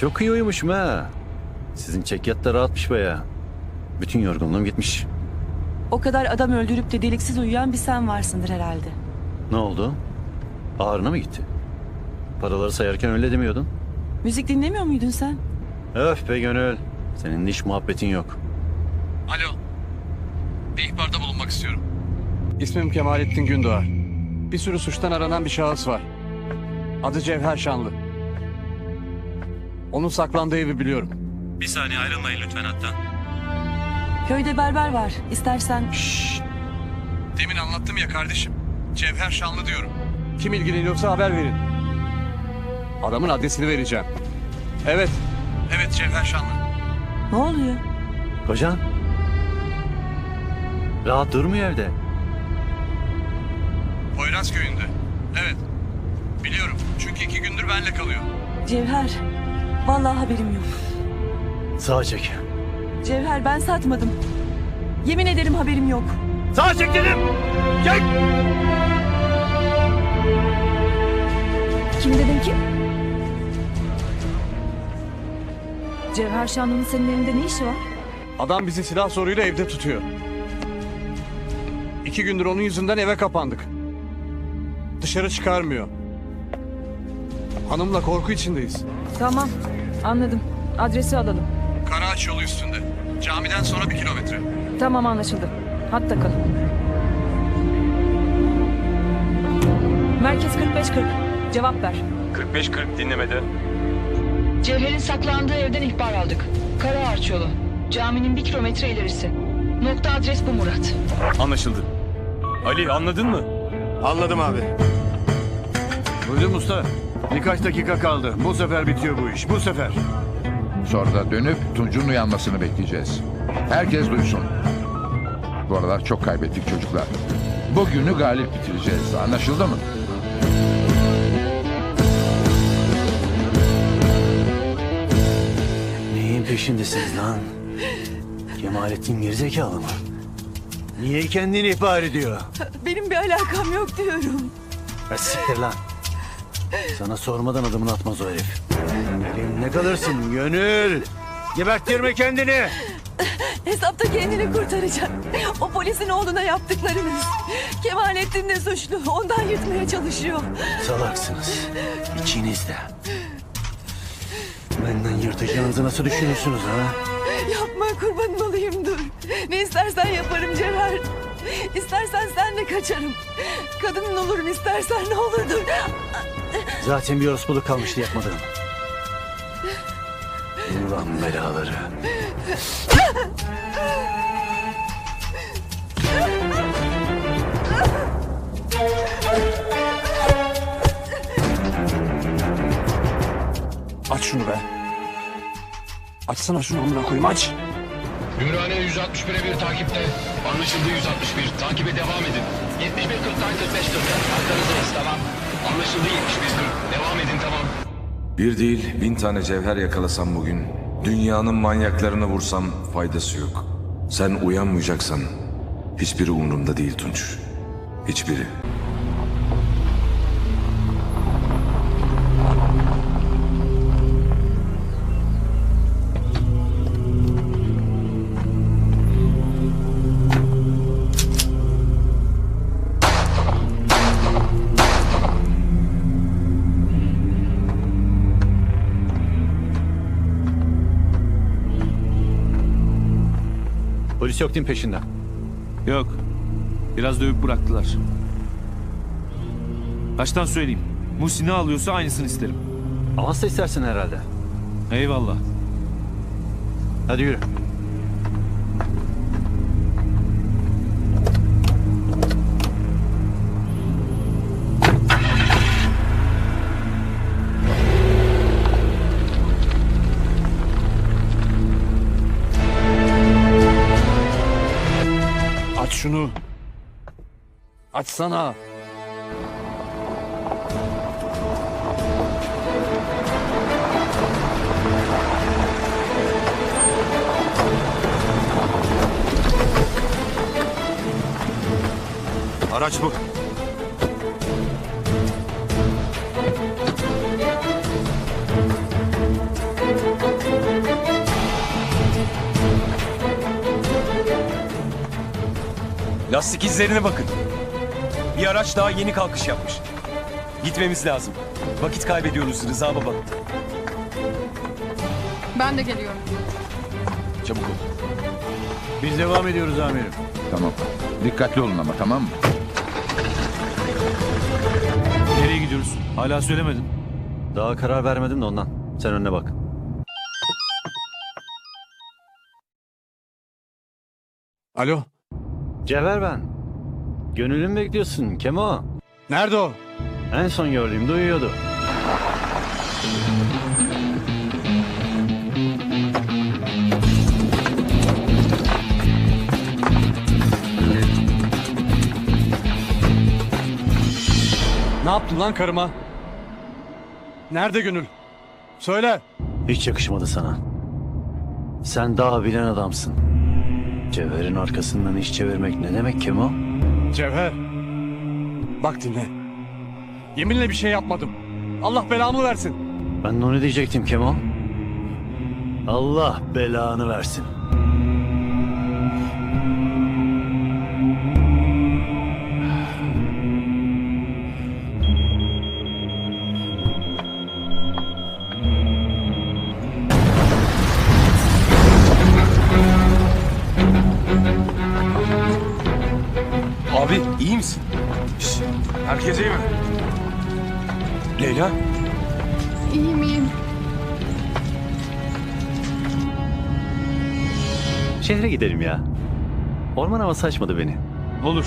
Çok iyi uyumuşum ha. Sizin çekyat da rahatmış baya. Bütün yorgunluğum gitmiş. O kadar adam öldürüp de deliksiz uyuyan bir sen varsındır herhalde. Ne oldu? Ağrına mı gitti? Paraları sayarken öyle demiyordun. Müzik dinlemiyor muydun sen? Öf be gönül. Senin iş muhabbetin yok. Alo. Bir ihbarda bulunmak istiyorum. İsmim Kemalettin Gündoğar. Bir sürü suçtan aranan bir şahıs var. Adı Cevher Şanlı. Onun saklandığı evi biliyorum. Bir saniye ayrılmayın lütfen hatta. Köyde berber var. İstersen Demin anlattım ya kardeşim. Cevher Şanlı diyorum. Kim ilgileniyorsa haber verin. Adamın adresini vereceğim. Evet. Evet Cevher Şanlı. ne oluyor? Kocan? Rahat durmuyor evde. Poyraz köyünde. Evet. Biliyorum. Çünkü iki gündür benle kalıyor. Cevher. Vallahi haberim yok. Sağa çek. Cevher ben satmadım. Yemin ederim haberim yok. Sağa çek dedim. Çek. Kim dedin kim? Cevher Şanlı'nın senin elinde ne işi var? Adam bizi silah soruyla evde tutuyor. İki gündür onun yüzünden eve kapandık. Dışarı çıkarmıyor. Hanımla korku içindeyiz. Tamam, anladım. Adresi alalım. Karaağaç yolu üstünde. Camiden sonra bir kilometre. Tamam anlaşıldı. Hatta kal. Merkez 4540. Cevap ver. 45-40 dinlemede. Cevher'in saklandığı evden ihbar aldık. Karaağaç yolu. Caminin bir kilometre ilerisi. Nokta adres bu Murat. Anlaşıldı. Ali anladın mı? Anladım abi. Duydun usta? Birkaç dakika kaldı. Bu sefer bitiyor bu iş. Bu sefer. Sonra da dönüp Tunç'un uyanmasını bekleyeceğiz. Herkes duysun. Bu aralar çok kaybettik çocuklar. Bugünü galip bitireceğiz. Anlaşıldı mı? Neyin peşindesiniz lan? Kemalettin gerizekalı mı? Niye kendini ihbar ediyor? Benim bir alakam yok diyorum. Ha, siktir lan. Sana sormadan adımını atmaz o herif. Elimne kalırsın gönül. Geberttirme kendini. Hesapta kendini kurtaracak. O polisin oğluna yaptıklarınız. Kemalettin de suçlu. Ondan yırtmaya çalışıyor. Salaksınız. İçinizde. Benden yırtacağınızı nasıl düşünüyorsunuz ha? Yapma kurbanın olayım dur. Ne istersen yaparım Cevher. İstersen sen de kaçarım. Kadının olurum istersen ne olur dur. Zaten bir orospuluk kalmıştı yapmadığım. Ulan belaları. Aç şunu be. Açsana şunu amına koyayım aç. Ümraniye 161'e bir takipte. Anlaşıldı 161. Takibe devam edin. 71 40'tan 45 40'a. Arkanızdayız tamam. Anlaşıldı 71 40. Devam edin tamam. Bir değil bin tane cevher yakalasam bugün, dünyanın manyaklarını vursam faydası yok. Sen uyanmayacaksan hiçbiri umurumda değil Tunç. Hiçbiri. Polis yok değil mi peşinden? Yok. Biraz dövüp bıraktılar. Baştan söyleyeyim. Musi ne alıyorsa aynısını isterim. Avans da istersin herhalde. Eyvallah. Hadi yürü. Şunu. Açsana. Araç bu. Lastik izlerine bakın. Bir araç daha yeni kalkış yapmış. Gitmemiz lazım. Vakit kaybediyoruz Rıza baba. Ben de geliyorum. Çabuk ol. Biz devam ediyoruz amirim. Tamam. Dikkatli olun ama tamam mı? Nereye gidiyoruz? Hala söylemedin. Daha karar vermedim de ondan. Sen önüne bak. Alo. Cevher ben. Gönülün bekliyorsun Kemo. Nerede o? En son gördüğümde uyuyordu. Ne yaptın lan karıma? Nerede Gönül? Söyle. Hiç yakışmadı sana. Sen daha bilen adamsın. Cevher'in arkasından iş çevirmek ne demek Kemo? Cevher. Bak dinle. Yeminle bir şey yapmadım. Allah belamı versin. Ben de onu diyecektim Kemo. Allah belanı versin. Herkes iyi mi? Leyla? İyiyim iyiyim. Şehre gidelim ya. Orman havası açmadı beni. Olur.